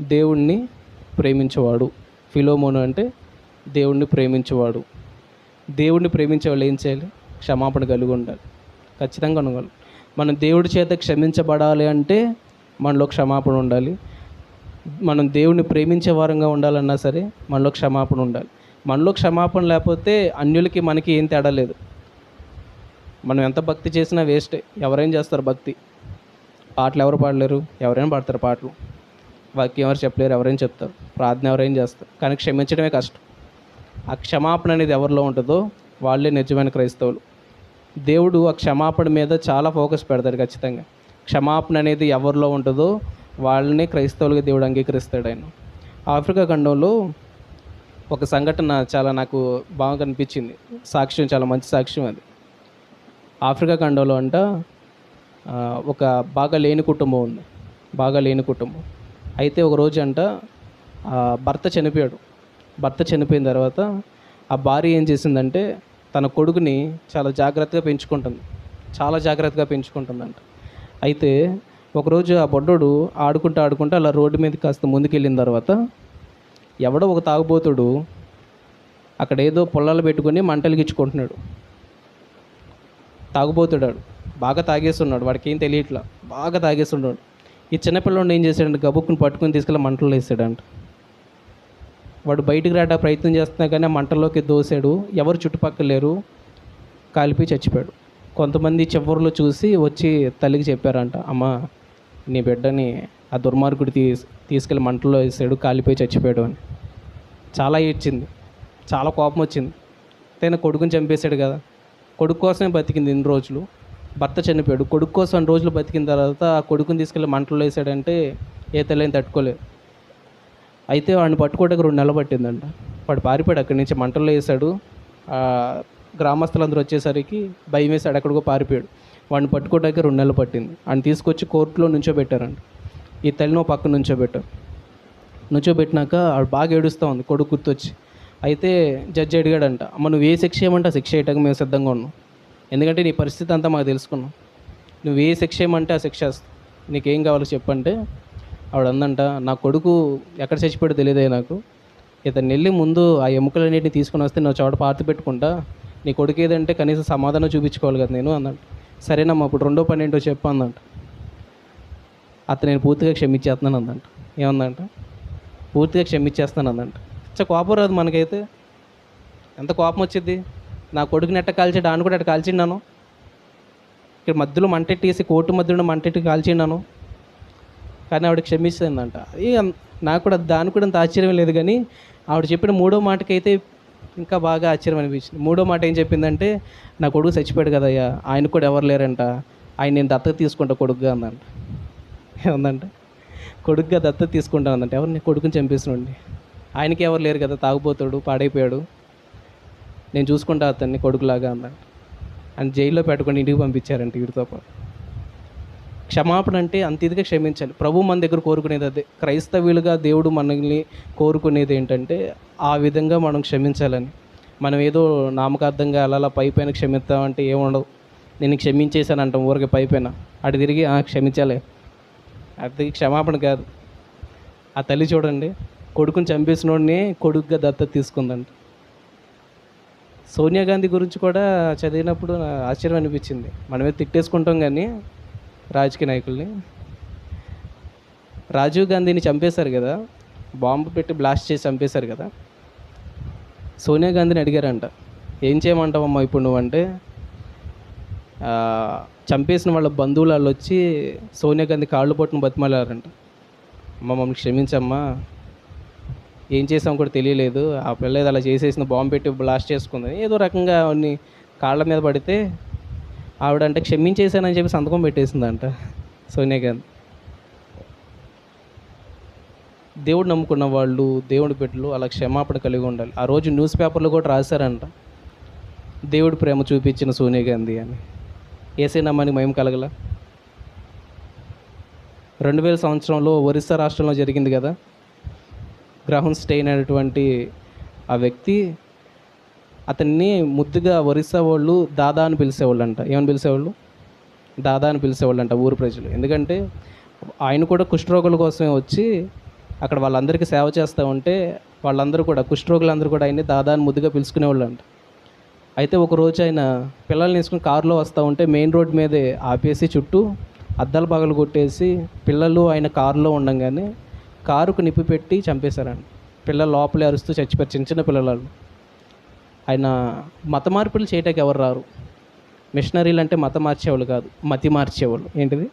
దేవుణ్ణి ప్రేమించేవాడు. ఫిలోమోను అంటే దేవుణ్ణి ప్రేమించేవాడు. దేవుణ్ణి ప్రేమించే వాళ్ళు ఏం చేయాలి? క్షమాపణ కలిగి ఉండాలి. ఖచ్చితంగా ఉండగలరు మనం దేవుడి చేత క్షమించబడాలి అంటే మనలో క్షమాపణ ఉండాలి. మనం దేవుణ్ణి ప్రేమించే వారంగా ఉండాలన్నా సరే మనలో క్షమాపణ ఉండాలి. మనలో క్షమాపణ లేకపోతే అన్యులకి మనకి ఏం తేడా లేదు. మనం ఎంత భక్తి చేసినా వేస్టే. ఎవరేం చేస్తారు భక్తి? పాటలు ఎవరు పాడలేరు? ఎవరైనా పాడతారు పాటలు. వాక్యం ఎవరు చెప్పలేరు ఎవరైనా చెప్తారు. ప్రార్థన ఎవరైనా చేస్తారు. కానీ క్షమించడమే కష్టం. ఆ క్షమాపణ అనేది ఎవరిలో ఉంటుందో వాళ్ళే నిజమైన క్రైస్తవులు. దేవుడు ఆ క్షమాపణ మీద చాలా ఫోకస్ పెడతాడు ఖచ్చితంగా. క్షమాపణ అనేది ఎవరిలో ఉంటుందో వాళ్ళని క్రైస్తవులుగా దేవుడు అంగీకరిస్తాడు ఆయన. ఆఫ్రికా ఖండంలో ఒక సంఘటన చాలా నాకు బాగా కనిపించింది సాక్ష్యం చాలా మంచి సాక్ష్యం అది. ఆఫ్రికా ఖండంలో అంట ఒక బాగా లేని కుటుంబం ఉంది. బాగా లేని కుటుంబం. అయితే ఒక రోజు అంట భర్త చనిపోయాడు. భర్త చనిపోయిన తర్వాత ఆ భార్య ఏం చేసిందంటే తన కొడుకుని చాలా జాగ్రత్తగా పెంచుకుంటుంది. చాలా జాగ్రత్తగా పెంచుకుంటుందంట. అయితే ఒకరోజు ఆ బొడ్డోడు ఆడుకుంటూ ఆడుకుంటూ అలా రోడ్డు మీద కాస్త ముందుకెళ్ళిన తర్వాత ఎవడో ఒక తాగుబోతుడు అక్కడ ఏదో పొలాలు పెట్టుకొని మంటలిగిచ్చుకుంటున్నాడు తాగుబోతుడాడు. బాగా తాగేస్తున్నాడు. వాడికి ఏం తెలియట్లా. బాగా తాగేస్తున్నాడు. ఈ చిన్నపిల్లడు ఏం చేశాడంటే గబుక్కుని పట్టుకుని తీసుకెళ్ళి మంటలు వేసాడంట. వాడు బయటికి రాట ప్రయత్నం చేస్తున్నా కానీ మంటల్లోకి దోసాడు ఎవరు చుట్టుపక్కల లేరు. కాలిపోయి చచ్చిపోయాడు. కొంతమంది చివరిలో చూసి వచ్చి తల్లికి చెప్పారంట అమ్మ నీ బిడ్డని ఆ దుర్మార్గుడు తీ తీసుకెళ్ళి మంటల్లో వేసాడు కాలిపోయి చచ్చిపోయాడు అని. చాలా ఏడ్చింది. చాలా కోపం వచ్చింది. తన కొడుకుని చంపేశాడు కదా. కొడుకు కోసమే బతికింది ఇన్ని రోజులు. భర్త చనిపోయాడు. కొడుకు కోసం రోజులు బతికిన తర్వాత ఆ కొడుకుని తీసుకెళ్ళి మంటలు వేసాడంటే ఏ తల్లిని తట్టుకోలేదు అయితే వాడిని పట్టుకోవడానికి రెండు నెలలు పట్టిందంట. వాడు పారిపోయాడు అక్కడి నుంచి మంటల్లో వేసాడు. గ్రామస్తులందరూ వచ్చేసరికి భయం వేసాడు ఎక్కడికో పారిపోయాడు. వాడిని పట్టుకోవడానికి రెండు నెలలు పట్టింది. వాడిని తీసుకొచ్చి కోర్టులో నుంచోబెట్టారంట ఈ తల్లిని ఓ పక్కన నుంచోబెట్టారు నుంచోబెట్టినాక వాడు బాగా ఏడుస్తూ ఉంది కొడుకు గుర్తొచ్చి. అయితే జడ్జి అడిగాడంట అమ్మ నువ్వు ఏ శిక్ష ఏమంటే ఆ శిక్ష వేయటానికి మేము సిద్ధంగా ఉన్నాం. ఎందుకంటే నీ పరిస్థితి అంతా మాకు తెలుసుకున్నాం. నువ్వు ఏ శిక్ష ఏమంటే ఆ శిక్ష నీకేం కావాలో చెప్పంటే ఆవిడ అందంట నా కొడుకు ఎక్కడ చచ్చిపోయాడో తెలియదే నాకు. ఇతను వెళ్ళి ముందు ఆ ఎముకలన్నిటిని తీసుకొని వస్తే నా చోట పాతి పెట్టుకుంటా. నీ కొడుకు ఏదంటే కనీసం సమాధానం చూపించుకోవాలి కదా నేను అన్నట్టు సరేనమ్మా ఇప్పుడు రెండో పని ఏంటో చెప్పు అందంట అతను నేను పూర్తిగా క్షమించేస్తున్నాను అందంట ఏమందంట పూర్తిగా క్షమించేస్తాను అందంట చ కోపం రాదు మనకైతే. ఎంత కోపం వచ్చింది నా కొడుకుని ఎట్ట కాల్చాడు? ఆను కూడా అట్ట కాల్చిండాను ఇక్కడ మధ్యలో మంటెట్టేసి కోర్టు మధ్యలో మంటెట్టి కాల్చిండాను కానీ ఆవిడ క్షమిస్తుందంట. అది నాకు కూడా దానికి కూడా అంత ఆశ్చర్యం లేదు కానీ ఆవిడ చెప్పిన మూడో మాటకైతే ఇంకా బాగా ఆశ్చర్యం అనిపించింది. మూడో మాట ఏం చెప్పిందంటే నా కొడుకు చచ్చిపోయాడు కదయ్యా ఆయన కూడా ఎవరు లేరంట. ఆయన నేను దత్తత తీసుకుంటా కొడుకుగా అందంట ఏముందంట? కొడుకుగా దత్తత తీసుకుంటాను అందంట ఎవరిని? కొడుకుని చంపేసినండి ఆయనకి ఎవరు లేరు కదా తాగుపోతాడు పాడైపోయాడు. నేను చూసుకుంటా అతన్ని కొడుకులాగా అన్నాడు అని జైల్లో పెట్టుకొని ఇంటికి పంపించారంట వీడితో పాటు. క్షమాపణ అంటే అంత ఇదిగా క్షమించాలి. ప్రభు మన దగ్గర కోరుకునేది అదే. క్రైస్తవులుగా దేవుడు మనల్ని కోరుకునేది ఏంటంటే ఆ విధంగా మనం క్షమించాలని. మనం ఏదో నామకార్థంగా అలా అలా పై పైన క్షమిస్తామంటే ఏముండవు నేను క్షమించేశాను అంటాం ఊరికి పై పైన. అటు తిరిగి క్షమించాలి. అది క్షమాపణ కాదు. ఆ తల్లి చూడండి కొడుకుని చంపేసినోడిని కొడుకుగా దత్తత తీసుకుందంట. సోనియా గాంధీ గురించి కూడా చదివినప్పుడు ఆశ్చర్యం అనిపించింది. మనమే తిట్టేసుకుంటాం కానీ రాజకీయ నాయకుల్ని. రాజీవ్ గాంధీని చంపేశారు కదా. బాంబు పెట్టి బ్లాస్ట్ చేసి చంపేశారు కదా. సోనియా గాంధీని అడిగారంట ఏం చేయమంటావమ్మా ఇప్పుడు నువ్వంటే అంటే చంపేసిన వాళ్ళ బంధువులు వాళ్ళు వచ్చి సోనియా గాంధీ కాళ్ళు పట్టును బతిమాలారంట. అమ్మ మమ్మల్ని క్షమించమ్మా. ఏం చేసాం కూడా తెలియలేదు. ఆ పిల్ల అలా చేసేసిన బాంబు పెట్టి బ్లాస్ట్ చేసుకుంది. ఏదో రకంగా అవన్నీ కాళ్ళ మీద పడితే ఆవిడ అంటే క్షమించేశానని చెప్పి సంతకం పెట్టేసిందంట. సోనియా గాంధీ. దేవుడు నమ్ముకున్న వాళ్ళు దేవుడి బిడ్డలు అలా క్షమాపణ కలిగి ఉండాలి. ఆ రోజు న్యూస్ పేపర్లో కూడా రాశారంట దేవుడి ప్రేమ చూపించిన సోనియా గాంధీ అని. ఏసే నమ్మని మయం కలగల. రెండు వేల సంవత్సరంలో ఒరిస్సా రాష్ట్రంలో జరిగింది కదా గ్రహం స్టెయిన్ అనేటువంటి ఆ వ్యక్తి అతన్ని ముద్దుగా ఒరిస్సా వాళ్ళు దాదా అని పిలిచేవాళ్ళు అంట ఏమని పిలిచేవాళ్ళు? దాదా అని పిలిచేవాళ్ళు అంట ఊరు ప్రజలు. ఎందుకంటే ఆయన కూడా కుష్ఠరోగుల కోసమే వచ్చి అక్కడ వాళ్ళందరికీ సేవ చేస్తూ ఉంటే వాళ్ళందరూ కూడా కుష్ఠరోగులందరూ కూడా ఆయన్ని దాదాని ముద్దుగా పిలుచుకునేవాళ్ళు అంట అయితే ఒక రోజు ఆయన పిల్లల్ని వేసుకుని కారులో వస్తూ ఉంటే మెయిన్ రోడ్ మీదే ఆపేసి చుట్టూ అద్దాలు పగలు కొట్టేసి పిల్లలు ఆయన కారులో ఉండంగానే కారుకు నిప్పి పెట్టి చంపేశారండి. పిల్లలు లోపలే అరుస్తూ చచ్చిపోయారు చిన్న చిన్న పిల్లలు ఆయన మత మార్పులు చేయటానికి ఎవరు రారు. మిషనరీలు అంటే మత మార్చేవాళ్ళు కాదు మతి మార్చేవాళ్ళు. ఏంటిది?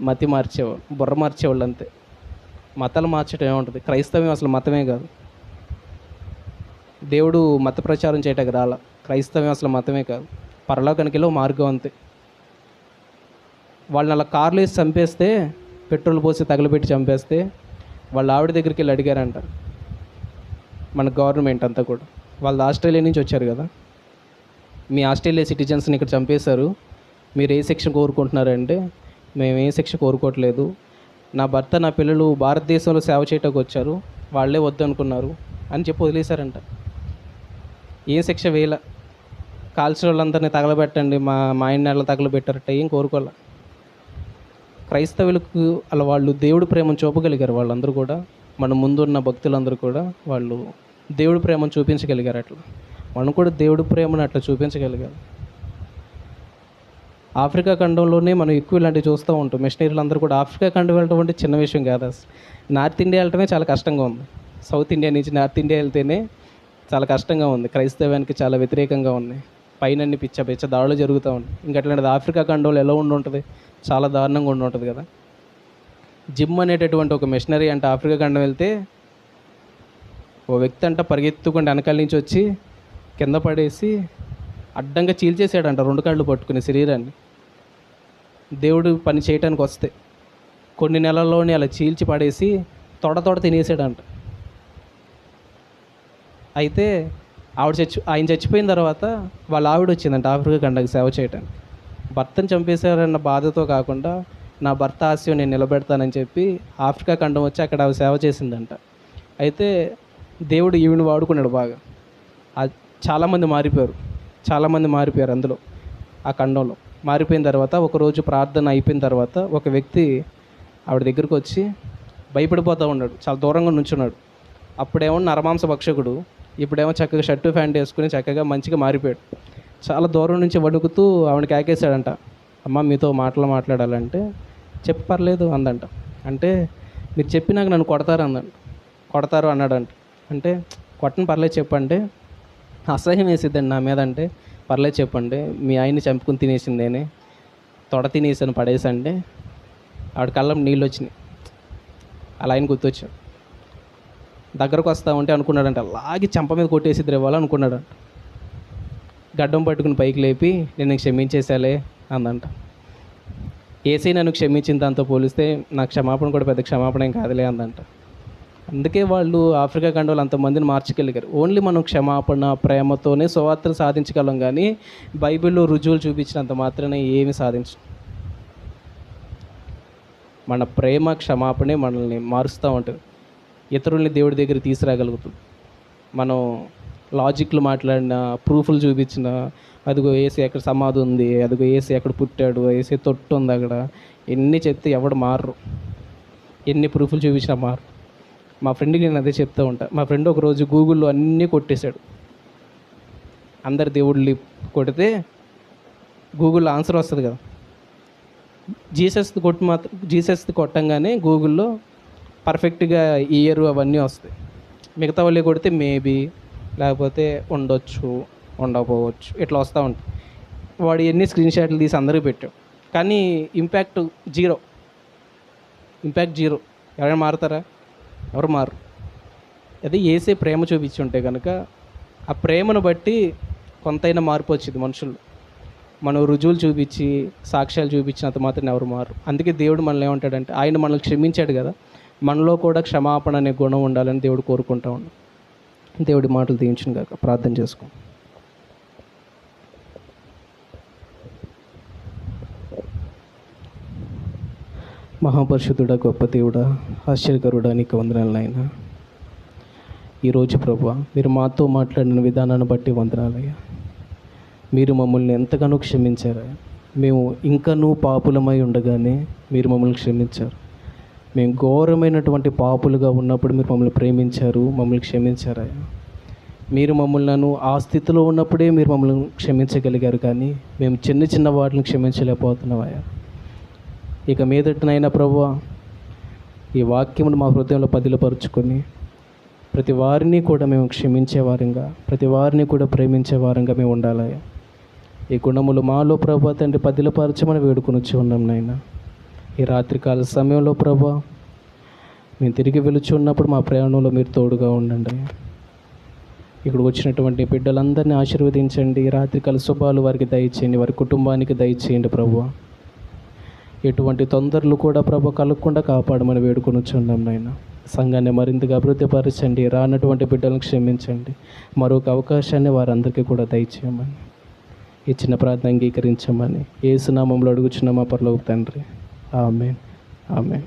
మతి మార్చేవాళ్ళు బుర్ర మార్చేవాళ్ళు అంతే. మతాలు మార్చడం ఏముంటుంది? క్రైస్తవం అసలు మతమే కాదు. దేవుడు మత ప్రచారం చేయటానికి రాల. క్రైస్తవం అసలు మతమే కాదు. పరలోకానికి మార్గం అంతే. వాళ్ళని అలా కార్లు వేసి చంపేస్తే పెట్రోల్ పోసి తగలబెట్టి చంపేస్తే వాళ్ళ ఆవిడ దగ్గరికి వెళ్ళి అడిగారంట. మన గవర్నమెంట్ అంతా కూడా. వాళ్ళు ఆస్ట్రేలియా నుంచి వచ్చారు కదా. మీ ఆస్ట్రేలియా సిటిజన్స్ని ఇక్కడ చంపేశారు. మీరు ఏ శిక్ష కోరుకుంటున్నారంటే మేము ఏ శిక్ష కోరుకోవట్లేదు. నా భర్త నా పిల్లలు భారతదేశంలో సేవ చేయటానికి వచ్చారు. వాళ్ళే వద్దనుకున్నారు అని చెప్పి వదిలేశారంట. ఏం శిక్ష వేయల. కాల్చిన వాళ్ళందరినీ తగలబెట్టండి. మా మా ఆయన ఎలా తగలబెట్టారట. ఏం కోరుకోలే క్రైస్తవులకు అలా వాళ్ళు దేవుడి ప్రేమను చూపగలిగారు వాళ్ళందరూ కూడా. మన ముందున్న భక్తులందరూ కూడా వాళ్ళు దేవుడి ప్రేమను చూపించగలిగారు అట్లా. మనం కూడా దేవుడి ప్రేమను అట్లా చూపించగలిగారు ఆఫ్రికా ఖండంలోనే మనం ఎక్కువ ఇలాంటివి చూస్తూ ఉంటాం. మిషనరీలు అందరూ కూడా ఆఫ్రికా ఖండం వెళ్ళడం అంటే చిన్న విషయం కాదు అసలు. నార్త్ ఇండియా వెళ్ళటమే చాలా కష్టంగా ఉంది. సౌత్ ఇండియా నుంచి నార్త్ ఇండియా వెళ్తేనే చాలా కష్టంగా ఉంది. క్రైస్తవానికి చాలా వ్యతిరేకంగా ఉన్నాయి. పైనన్ని పిచ్చ పిచ్చ దాడులు జరుగుతూ ఉన్నాయి. ఇంకా అట్లాంటిది ఆఫ్రికా ఖండంలో ఎలా ఉండి ఉంటుంది చాలా దారుణంగా ఉండి ఉంటుంది కదా. జిమ్ అనేటటువంటి ఒక మిషనరీ అంటే ఆఫ్రికా ఖండం వెళ్తే ఓ వ్యక్తి అంట పరిగెత్తుకుంటే వెనకాల నుంచి వచ్చి కింద పడేసి అడ్డంగా చీల్చేసాడంట రెండు కాళ్ళు పట్టుకునే శరీరాన్ని. దేవుడు పని చేయటానికి వస్తే కొన్ని నెలల్లోనే అలా చీల్చి పడేసి తొడ తొడ తినేసాడంట. అయితే ఆవిడ చచ్చి ఆయన చచ్చిపోయిన తర్వాత వాళ్ళ ఆవిడ వచ్చిందంట ఆఫ్రికా ఖండకు సేవ చేయటానికి. భర్తను చంపేశారన్న బాధతో కాకుండా నా భర్త ఆశయం నేను నిలబెడతానని చెప్పి ఆఫ్రికా ఖండం వచ్చి అక్కడ ఆవిడ సేవ చేసిందంట. అయితే దేవుడు ఈవిని వాడుకున్నాడు బాగా. చాలామంది మారిపోయారు. చాలామంది మారిపోయారు అందులో ఆ ఖండంలో. మారిపోయిన తర్వాత ఒకరోజు ప్రార్థన అయిపోయిన తర్వాత ఒక వ్యక్తి ఆవిడ దగ్గరికి వచ్చి భయపడిపోతూ ఉన్నాడు. చాలా దూరంగా నుంచున్నాడు. అప్పుడేమో నరమాంస భక్షకుడు ఇప్పుడేమో చక్కగా షర్టు ప్యాంట్ వేసుకుని చక్కగా మంచిగా మారిపోయాడు. చాలా దూరం నుంచి వణుకుతూ ఆవిడకి కేకేశాడంట అమ్మ మీతో మాటలు మాట్లాడాలంటే చెప్పి పర్లేదు అందంట. అంటే మీరు చెప్పినాక నన్ను కొడతారు అందంట. కొడతారు అన్నాడంట. అంటే కొట్టను పర్లేదు చెప్పండి. అసహ్యం వేసిద్దండి నా మీద అంటే పర్లేదు చెప్పండి. మీ ఆయన్ని చంపుకుని తినేసిందేనే తొడ తినేసాను పడేసండి. ఆవిడ కళ్ళం నీళ్ళు వచ్చినాయి. అలా ఆయన గుర్తొచ్చాడు దగ్గరకు వస్తా ఉంటే అనుకున్నాడంట. లాగి చంప మీద కొట్టేసి ద్రవ్వాలు గడ్డం పట్టుకుని పైకి లేపి నేను క్షమించేసాలే అందంట. ఏసీ నన్ను క్షమించిన దాంతో పోలిస్తే నా క్షమాపణ కూడా పెద్ద క్షమాపణ ఏం కాదులే అందంట. అందుకే వాళ్ళు ఆఫ్రికా ఖండంలో అంతమందిని మార్చగలిగారు ఓన్లీ మనం క్షమాపణ ప్రేమతోనే సువార్తలు సాధించగలం కానీ బైబిల్లో రుజువులు చూపించినంత మాత్రమే ఏమి సాధించం మన ప్రేమ క్షమాపణే మనల్ని మారుస్తూ ఉంటుంది. ఇతరుల్ని దేవుడి దగ్గర తీసుకురాగలుగుతుంది. మనం లాజిక్లు మాట్లాడిన ప్రూఫ్లు చూపించిన అదిగో ఏసీ అక్కడ సమాధి ఉంది అదిగో ఏసీ అక్కడ పుట్టాడు ఏసీ తొట్టు ఉంది అక్కడ. ఎన్ని చెప్తే ఎవడు మారరు. ఎన్ని ప్రూఫ్లు చూపించినా మారు మా ఫ్రెండ్కి నేను అదే చెప్తూ ఉంటా. మా ఫ్రెండ్ ఒకరోజు గూగుల్లో అన్నీ కొట్టేశాడు. అందరి దేవుళ్ళు కొడితే గూగుల్లో ఆన్సర్ వస్తుంది కదా. జీసస్ కొట్టి మాత్రం జీసస్ కొట్టంగానే గూగుల్లో పర్ఫెక్ట్గా ఇయర్ అవన్నీ వస్తాయి. మిగతా వాళ్ళే కొడితే మేబీ లేకపోతే ఉండొచ్చు ఉండకపోవచ్చు ఇట్లా వస్తూ ఉంటుంది వాడు ఎన్ని స్క్రీన్ షాట్లు తీసి అందరికీ పెట్టాడు. కానీ ఇంపాక్ట్ జీరో ఇంపాక్ట్ జీరో ఎవరైనా మారుతారా? ఎవరు మారు? అదే ఏసే ప్రేమ చూపించి ఉంటే కనుక ఆ ప్రేమను బట్టి కొంతైనా మార్పు వచ్చింది మనుషులు మనం రుజువులు చూపించి సాక్ష్యాలు చూపించినంత మాత్రం ఎవరు మారు. అందుకే దేవుడు మనల్ని ఏమంటాడంటే ఆయన మనల్ని క్షమించాడు కదా. మనలో కూడా క్షమాపణ అనే గుణం ఉండాలని దేవుడు కోరుకుంటా ఉన్నాడు. దేవుడి మాటలు దీవించిన కాక ప్రార్థన చేసుకో మహాపరిషుద్ధుడా గొప్ప దేవుడా ఆశ్చర్యకరుడా నీకు వందనాలు నాయన. ఈరోజు ప్రభు మీరు మాతో మాట్లాడిన విధానాన్ని బట్టి వందనాలయ్యా. మీరు మమ్మల్ని ఎంతగానో క్షమించారు మేము ఇంకనూ పాపులమై ఉండగానే మీరు మమ్మల్ని క్షమించారు. మేము ఘోరమైనటువంటి పాపులుగా ఉన్నప్పుడు మీరు మమ్మల్ని ప్రేమించారు మమ్మల్ని క్షమించారయ్యా మీరు మమ్మల్ని నన్ను ఆ స్థితిలో ఉన్నప్పుడే మీరు మమ్మల్ని క్షమించగలిగారు కానీ మేము చిన్న చిన్న వాటిని క్షమించలేకపోతున్నామయ్యా. ఇక మీదటనైనా ప్రభు ఈ వాక్యమును మా హృదయంలో పదిలపరుచుకొని ప్రతి వారిని కూడా మేము క్షమించే వారంగా ప్రతి వారిని కూడా ప్రేమించే వారంగా మేము ఉండాలయ్యా. ఈ గుణములు మాలో ప్రభు తండ్రి పదిలపరచమని వేడుకొని వచ్చి ఉన్నాం నాయన. ఈ రాత్రికాల సమయంలో ప్రభా మేము తిరిగి వెలుచున్నప్పుడు మా ప్రయాణంలో మీరు తోడుగా ఉండండి. ఇక్కడికి వచ్చినటువంటి బిడ్డలందరినీ ఆశీర్వదించండి. రాత్రికాల శుభాలు వారికి దయచేయండి. వారి కుటుంబానికి దయచేయండి ప్రభు. ఎటువంటి తొందరలు కూడా ప్రభు కలగకుండా కాపాడమని వేడుకొని వచ్చున్నాం నాయన. సంఘాన్ని మరింతగా అభివృద్ధిపరచండి. రానటువంటి బిడ్డలను క్షమించండి. మరొక అవకాశాన్ని వారందరికీ కూడా దయచేయమని ఇచ్చిన ప్రార్థన అంగీకరించమని ఏసునామంలో అడుగుచున్న మా పరలోక తండ్రి. ఆమె ఆమె